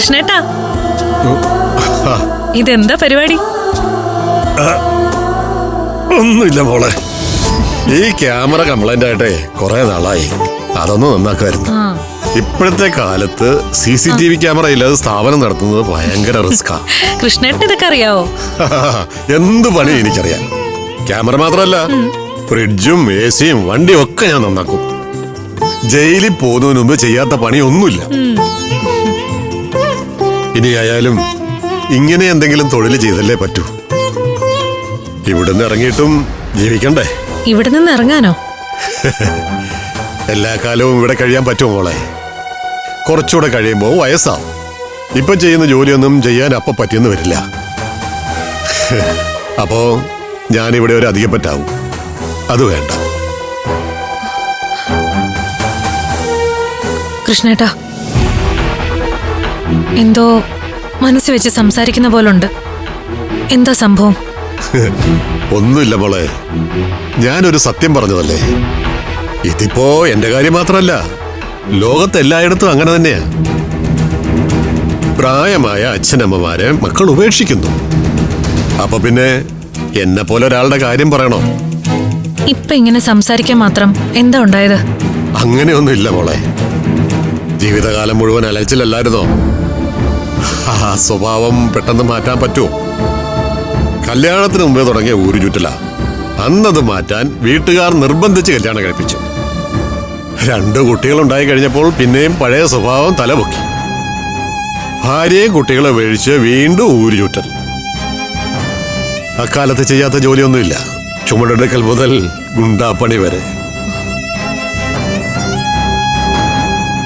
കൃഷ്ണേട്ടാ ഇതെന്താ പരിപാടി? ഒന്നുമില്ല മോളെ. ഈ ക്യാമറ കംപ്ലൈന്റ് ആയിട്ടേ കുറെ നാളായി. അതൊന്ന് നന്നാക്കുമായിരുന്നു. ഇപ്പോഴത്തെ കാലത്ത് C C T V camera ഇല്ലാതെ സ്ഥാപനം നടത്തുന്നത് ഭയങ്കര റിസ്കാ കൃഷ്ണേട്ട ഇതൊക്കെ അറിയാവോ? എന്ത് പണി എനിക്കറിയാം. ക്യാമറ മാത്രമല്ല ഫ്രിഡ്ജും എ സിയും വണ്ടിയും ഒക്കെ ഞാൻ നന്നാക്കും. ജയിലിൽ പോകുന്നതിന് മുമ്പ് ചെയ്യാത്ത പണി ഒന്നുമില്ല ഇനി ആയാലും ഇങ്ങനെ എന്തെങ്കിലും തൊഴിൽ ചെയ്തല്ലേ പറ്റൂ. ഇവിടുന്ന് ഇറങ്ങിയിട്ടും ജീവിക്കണ്ടേ? ഇവിടെ നിന്ന് ഇറങ്ങാനോ? എല്ലാ കാലവും ഇവിടെ കഴിയാൻ പറ്റുമോ മോളെ? കുറച്ചുകൂടെ കഴിയുമ്പോൾ വയസ്സാവും ഇപ്പൊ ചെയ്യുന്ന ജോലിയൊന്നും ചെയ്യാൻ അപ്പൊ പറ്റിയെന്ന് വരില്ല. അപ്പോ ഞാനിവിടെ ഒരു അധികപ്പറ്റാവും. അത് വേണ്ട. കൃഷ്ണേട്ടാ എന്തോ മനസ്സ് വെച്ച് സംസാരിക്കുന്ന പോലുണ്ട്. എന്താ സംഭവം? ഒന്നുമില്ല മോളെ. ഞാനൊരു സത്യം പറഞ്ഞതല്ലേ? ഇതിപ്പോ എന്റെ കാര്യം മാത്രമല്ല ലോകത്തെല്ലായിടത്തും അങ്ങനെ തന്നെയാ. പ്രായമായ അച്ഛനമ്മമാരെ മക്കൾ ഉപേക്ഷിക്കുന്നു. അപ്പൊ പിന്നെ എന്നെ പോലെ ഒരാളുടെ കാര്യം പറയണോ? ഇപ്പൊ ഇങ്ങനെ സംസാരിക്കാൻ മാത്രം എന്താ ഉണ്ടായത്? അങ്ങനെയൊന്നും ഇല്ല മോളെ. ജീവിതകാലം മുഴുവൻ അലച്ചിലല്ലായിരുന്നോ? ആ സ്വഭാവം പെട്ടെന്ന് മാറ്റാൻ പറ്റുമോ? കല്യാണത്തിന് മുമ്പേ തുടങ്ങിയ ഊരു ചുറ്റല. അന്നത് മാറ്റാൻ വീട്ടുകാർ നിർബന്ധിച്ച് കല്യാണം കഴിപ്പിച്ചു. രണ്ട് കുട്ടികൾ ഉണ്ടായി കഴിഞ്ഞപ്പോൾ പിന്നെയും പഴയ സ്വഭാവം തലപൊക്കി. ഭാര്യയും കുട്ടികളെ വേഴിച്ച് വീണ്ടും ഊരു ചുറ്റൽ. അക്കാലത്ത് ചെയ്യാത്ത ജോലിയൊന്നുമില്ല. ചുമടെടുക്കൽ മുതൽ ഗുണ്ടാപ്പണി വരെ.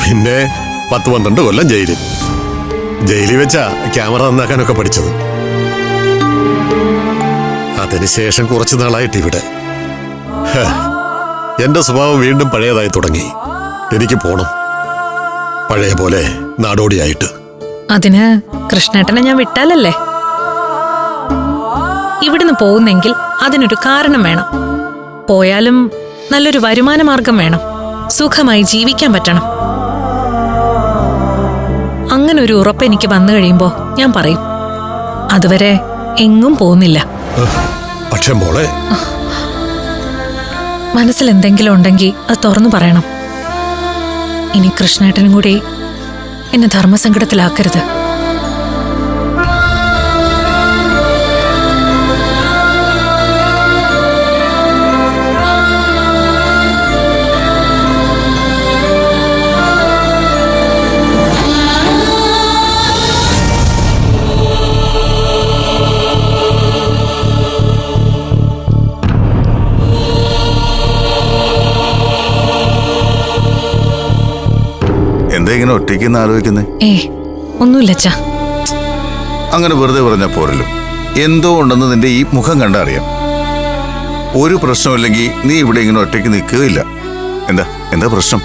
പിന്നെ പത്ത് പന്ത്രണ്ട് കൊല്ലം ജയിലിൽ. ജയിലിൽ വെച്ചാ ക്യാമറ നന്നാക്കാനൊക്കെ പഠിച്ചത്. അതിനുശേഷം കുറച്ചു നാളായിട്ട് ഇവിടെ. എന്റെ സ്വഭാവം വീണ്ടും പഴയതായി തുടങ്ങി. എനിക്ക് പോണം. പഴയ പോലെ നാടോടിയായിട്ട്. അതിന് കൃഷ്ണേട്ടനെ ഞാൻ വിട്ടാലല്ലേ? ഇവിടുന്ന് പോകുന്നെങ്കിൽ അതിനൊരു കാരണം വേണം. പോയാലും നല്ലൊരു വരുമാന മാർഗം വേണം. സുഖമായി ജീവിക്കാൻ പറ്റണം. അങ്ങനെ ഒരു ഉറപ്പ് എനിക്ക് വന്നു കഴിയുമ്പോ ഞാൻ പറയും. അതുവരെ എങ്ങും പോകുന്നില്ല. പക്ഷെ മോളെ. മനസ്സിൽ എന്തെങ്കിലും ഉണ്ടെങ്കിൽ അത് തുറന്നു പറയണം. ഇനി കൃഷ്ണേട്ടനും കൂടി എന്നെ ധർമ്മസങ്കടത്തിലാക്കരുത്. ഇങ്ങനെ ഒറ്റയ്ക്ക് ആലോചിക്കുന്നേ? ഏ ഒന്നുമില്ലച്ചാ അങ്ങനെ വെറുതെ പറഞ്ഞ പോരല്ലോ. എന്തോ ഉണ്ടെന്ന് നിന്റെ ഈ മുഖം കണ്ടറിയാം. ഒരു പ്രശ്നമില്ലെങ്കിൽ നീ ഇവിടെ ഇങ്ങനെ ഒറ്റയ്ക്ക് നിൽക്കുകയില്ല. എന്താ എന്താ പ്രശ്നം?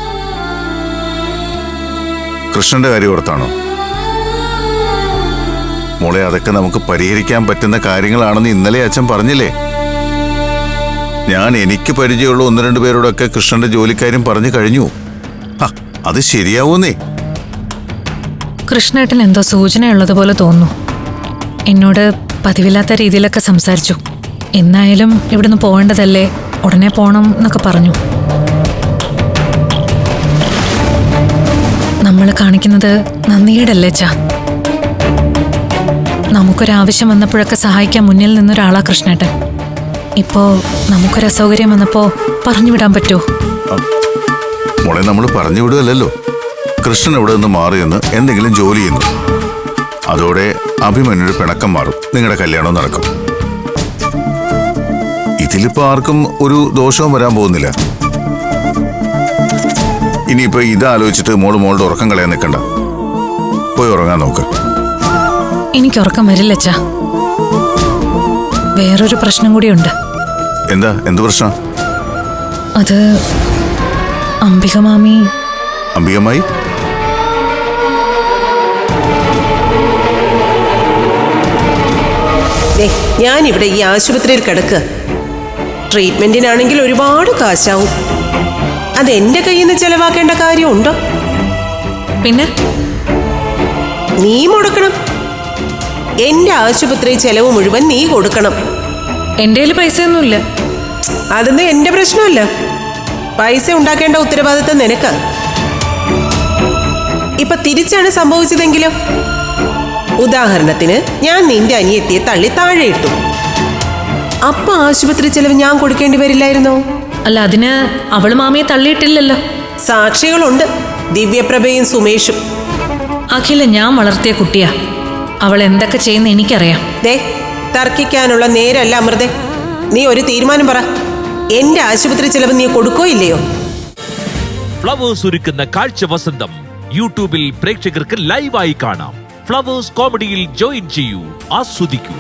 കൃഷ്ണന്റെ കാര്യം ഓർത്താണോ? മോളെ അതൊക്കെ നമുക്ക് പരിഹരിക്കാൻ പറ്റുന്ന കാര്യങ്ങളാണെന്ന് ഇന്നലെ അച്ഛൻ പറഞ്ഞില്ലേ? ഞാൻ എനിക്ക് പരിചയമുള്ള ഒന്ന് രണ്ട് പേരോടൊക്കെ കൃഷ്ണന്റെ ജോലിക്കാരും പറഞ്ഞു കഴിഞ്ഞു. ആ, അത് ശരിയാവൂന്നേ. കൃഷ്ണേട്ടൻ എന്തോ സൂചനയുള്ളതുപോലെ തോന്നുന്നു. എന്നോട് പതിവില്ലാത്ത രീതിയിലൊക്കെ സംസാരിച്ചു. എന്നായാലും ഇവിടുന്ന് പോകേണ്ടതല്ലേ ഉടനെ പോണം എന്നൊക്കെ പറഞ്ഞു. നമ്മൾ കാണിക്കുന്നത് നന്ദിയുടെ ചാ നമുക്കൊരാവശ്യം വന്നപ്പോഴൊക്കെ സഹായിക്കാൻ മുന്നിൽ നിന്നൊരാളാ കൃഷ്ണേട്ടൻ. ഇപ്പോ നമുക്കൊരു അസൗകര്യം വന്നപ്പോ പറഞ്ഞു വിടാൻ പറ്റുമോ മോളെ നമ്മൾ പറഞ്ഞു വിടുകയല്ലോ കൃഷ്ണൻ ഇവിടെ നിന്ന് മാറിയെന്ന് എന്തെങ്കിലും ജോലി ചെയ്യുന്നു. അതോടെ അഭിമന്യൊരു പിണക്കം മാറും. നിങ്ങളുടെ കല്യാണം നടക്കും. ഇതിലിപ്പോ ആർക്കും ഒരു ദോഷവും വരാൻ പോകുന്നില്ല. ഇനിയിപ്പോ ഇതാലോചിച്ചിട്ട് മോൾ മോളുടെ ഉറക്കം കളയാൻ നിൽക്കണ്ട. പോയി ഉറങ്ങാൻ നോക്ക്. എനിക്ക് ഉറക്കം വരില്ല അച്ഛാ. വേറൊരു പ്രശ്നം കൂടിയുണ്ട്. എന്താ? എന്ത് പ്രശ്നം? അത് അംബിക മാമി. അംബികമായി ഞാൻ ഞാനിവിടെ ഈ ആശുപത്രിയിൽ കിടക്കുക ട്രീറ്റ്മെന്റിനാണെങ്കിൽ ഒരുപാട് കാശാവും. അത് എന്റെ കയ്യിൽ നിന്ന് ചെലവാക്കേണ്ട കാര്യമുണ്ടോ? പിന്നെ? നീ മുടക്കണം. എന്റെ ആശുപത്രി ചെലവ് മുഴുവൻ നീ കൊടുക്കണം. എന്റെ കയ്യിൽ പൈസയൊന്നുമില്ല. അതൊന്നും എന്റെ പ്രശ്നമല്ല. പൈസ ഉണ്ടാക്കേണ്ട ഉത്തരവാദിത്തം നിനക്ക്. ഇപ്പൊ തിരിച്ചാണ് സംഭവിച്ചതെങ്കിലും? ഉദാഹരണത്തിന് ഞാൻ നിന്റെ അനിയത്തിയെ തള്ളി താഴെ ഇട്ടു അപ്പൊ ആശുപത്രി ചെലവ് ഞാൻ കൊടുക്കേണ്ടി വരില്ലായിരുന്നോ? അല്ല അതിന് അവൾ മാമയെ തള്ളിയിട്ടില്ലല്ലോ. സാക്ഷികളുണ്ട്. ദിവ്യപ്രഭയും സുമേഷും. അഖില ഞാൻ വളർത്തിയ കുട്ടിയാ. അവൾ എന്തൊക്കെ ചെയ്യുന്ന എനിക്കറിയാം ദേ തർക്കിക്കാനുള്ള നേരല്ല അമൃതേ. നീ ഒരു തീരുമാനം പറ. എന്റെ ആശുപത്രി ചെലവ് നീ കൊടുക്കോ ഇല്ലയോ? ഫ്ലവേഴ്സ് ഒരുക്കുന്ന കാഴ്ച വസന്തം. യൂട്യൂബിൽ പ്രേക്ഷകർക്ക് ലൈവായി കാണാം. ഫ്ലവേഴ്സ് കോമഡിയിൽ ജോയിൻ ചെയ്യൂ. ആസ്വദിക്കൂ.